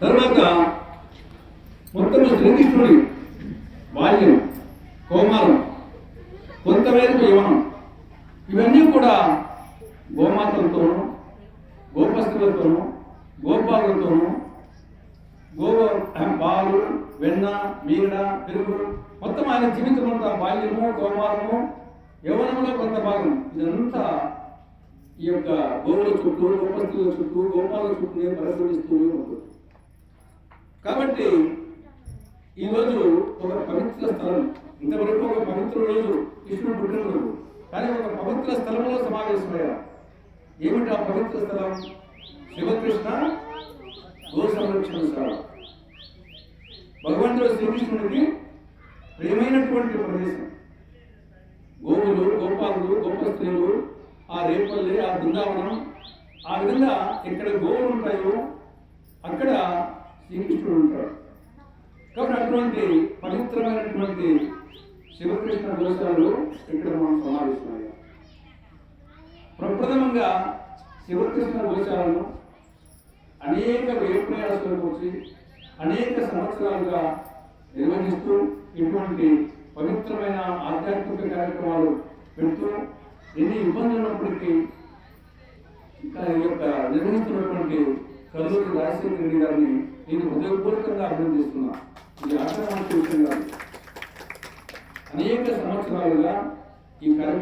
తర్వాత మొత్తం శ్రీకృష్ణుడి బాల్యం కోమారం కొంతమేరకు యవనం ఇవన్నీ కూడా గోమాతలతోనూ గోపస్తులతోనూ గోపాలతోనూ గో పాలు వెన్న మీగడ పెరుగు మొత్తం ఆయన జీవితం అంతా బాల్యము గోమారము యవనంలో కొంత భాగం. ఇదంతా ఈ యొక్క గోవుల చుట్టూ గోపస్తుల చుట్టూ గోపాల చుట్టూ పరిశీలిస్తూ ఉంటుంది. కాబట్టి ఈరోజు ఒక పవిత్ర స్థలం. ఇంతవరకు ఒక పవిత్ర రోజు కృష్ణుడు పుట్టినరోజు. కానీ ఒక పవిత్ర స్థలంలో సమావేశమయ్యారు. ఏమిటి ఆ పవిత్ర స్థలం? శివకృష్ణ గో సంరక్షణ స్థలం భగవంతుడు శ్రీకృష్ణుడికి ప్రియమైనటువంటి ప్రదేశం. గోవులు గోపాలు గోప స్త్రీలు ఆ రేపల్లి ఆ బృందావనం ఆ విధంగా ఎక్కడ గోవులు ఉంటాయో అక్కడ శ్రీకృష్ణుడు ఉంటాడు పవిత్రమైనటువంటి శివకృష్ణ గోశాలు ఇక్కడ మనం సమావేశమయ్యాం. ప్రప్రథమంగా శివకృష్ణ గోశాలను అనేక వ్యయప్రయాసాలకు వచ్చి అనేక సంవత్సరాలుగా నిర్వహిస్తూ ఇటువంటి పవిత్రమైన ఆధ్యాత్మిక కార్యక్రమాలు పెడుతూ ఎన్ని ఇబ్బందులు ఉన్నప్పటికీ ఇంకా ఈ యొక్క నిర్వహిస్తున్నటువంటి కల్లూరి రాజశేఖర రెడ్డి గారిని నేను హృదయపూర్వకంగా అభినందిస్తున్నాను. ఇది ఆశ్రమానికి అనేక సంవత్సరాలుగా ఈ కరెంట్